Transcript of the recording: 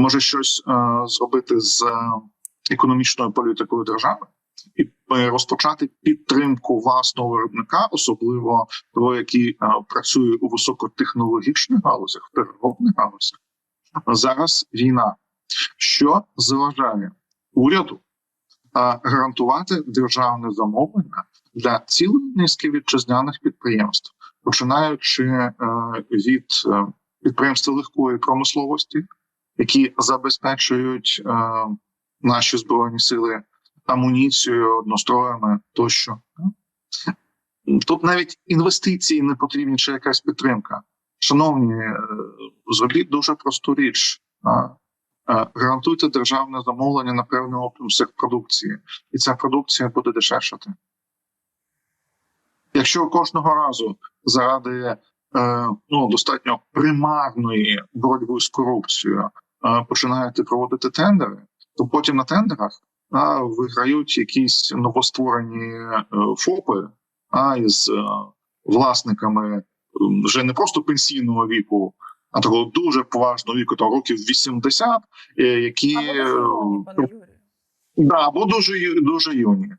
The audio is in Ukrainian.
може щось е, зробити з економічною політикою держави і е, розпочати підтримку власного виробника, особливо того, який е, працює у високотехнологічних галузях, в переробних галузях. Зараз війна, що заважає уряду гарантувати державне замовлення для цілої низки вітчизняних підприємств, починаючи від підприємств легкої промисловості, які забезпечують е, наші збройні сили амуніцією, одностроями тощо. Тут навіть інвестиції не потрібні чи якась підтримка. Шановні, е, зробіть дуже просту річ. е, Гарантуйте державне замовлення на певний обсяг продукції, і ця продукція буде дешевшати. Якщо кожного разу заради е, ну, достатньо примарної боротьби з корупцією е, починаєте проводити тендери, то потім на тендерах а, виграють якісь новостворені е, ФОПи а, із е, власниками вже не просто пенсійного віку, а такого дуже поважного віку, там років 80, е, які Або е, Юрію. Да, або дуже дуже юні.